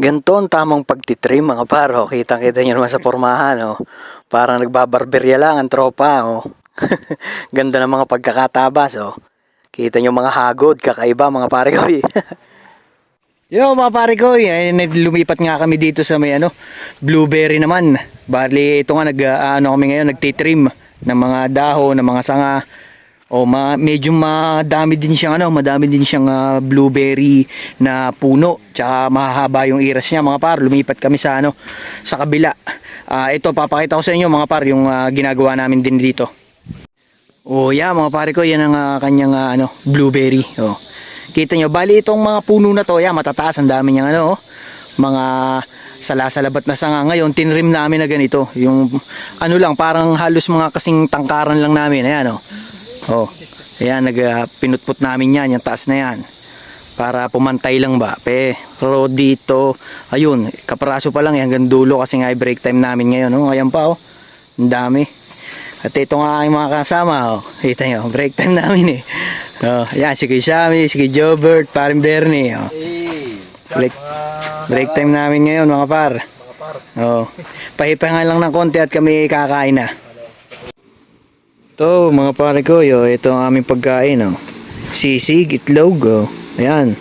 Ganito ang tamang pagtitrim mga paro. Kitang-kita nyo naman sa pormahan. Oh. Parang nagbabarberya lang ang tropa. Oh. Ganda ng mga pagkakatabas. Oh. Kita nyo mga hagod. Kakaiba mga pare ko. eh. Yo mga pare ko, eh, lumipat nga kami dito sa may ano, blueberry naman. Bali ito nga nag ah, ano kami ngayon, nagtitrim ng mga dahon, ng mga sanga. O ma, medyo madami din siyang ano, madami din siyang ah, blueberry na puno. Tsaka mahahaba yung iras niya mga par. Lumipat kami sa ano, sa kabila. Ah, ito papakita ko sa inyo mga par yung ah, ginagawa namin din dito. Oh, yeah, mga pare ko, yan ang ah, kanyang ah, ano, blueberry. Oh. Kita nyo, bali itong mga puno na to, yeah, matataas, ang dami niyang ano, oh, mga salasalabat na sanga. Ngayon, tinrim namin na ganito. Yung, ano lang, parang halos mga kasing tangkaran lang namin. Ayan, oh. Oh, ayan, nag, pinutput namin yan, yung taas na yan. Para pumantay lang ba. Pe, pero dito, ayun, kaparaso pa lang, eh, hanggang dulo kasi nga break time namin ngayon. Oh. Ayan pa, oh. Ang dami. At ito nga ang mga kasama, oh. Kita nyo, break time namin eh. Oh, yan, si Sammy, si Kuy Jobert, parin Bernie, oh. Break, break time namin ngayon, mga par. Oh, pahipahinga lang ng konti at kami kakain na. Ito, mga pare ko, yo, ito ang aming pagkain, oh. Sisig, itlog, oh. Ayan.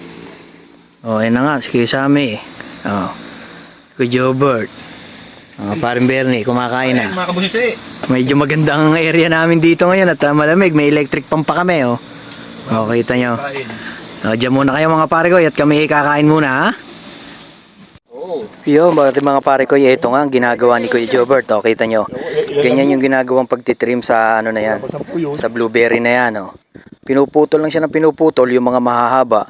Oh, ayan na nga, si Kuy Sammy. Oh. Kuy Jobert. Oh, parin Bernie, kumakain na. Mga kabusisi. Medyo magandang area namin dito ngayon at ah, malamig. May electric pump pa kami, oh. Oh, kita nyo. Kain. Oh, dyan muna kayo mga pare ko at kami kakain muna, ha? Yo, mga, mga pare ko, ito nga ang ginagawa ni Kuya Jobert, oh, kita nyo. Ganyan yung ginagawang pagtitrim sa ano na yan, sa blueberry na yan, oh. Pinuputol lang siya ng pinuputol yung mga mahahaba.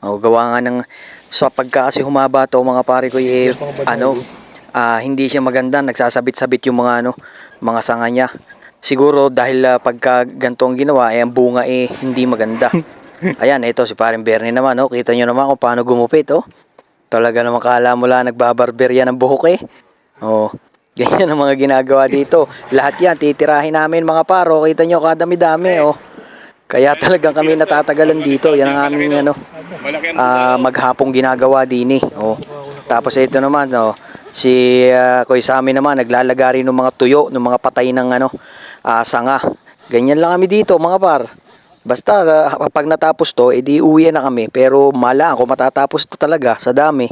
Oh, gawa nga ng sa pagka kasi humaba to mga pare ko, eh, ano, ah, hindi siya maganda, nagsasabit-sabit yung mga ano, mga sanga niya. Siguro dahil ah, pagka ganito ang ginawa, eh, ang bunga eh hindi maganda. Ayan, ito si paring Bernie naman, oh. Kita nyo naman kung paano gumupit, oh. Talaga naman kala mo lang nagbabarberya ng buhok eh. Oh, ganyan ang mga ginagawa dito. Lahat yan, titirahin namin mga paro. Kita nyo, kadami-dami, oh. Kaya talagang kami natatagalan dito. Yan ang aming ano, ah, maghapong ginagawa din eh. Oh. Tapos ito naman, oh, si uh, Koy Sami naman, naglalagari ng mga tuyo, ng mga patay ng ano, ah, sanga. Ganyan lang kami dito, mga par. Basta ah, pag natapos to, edi uwi na kami. Pero mala ako matatapos to talaga sa dami.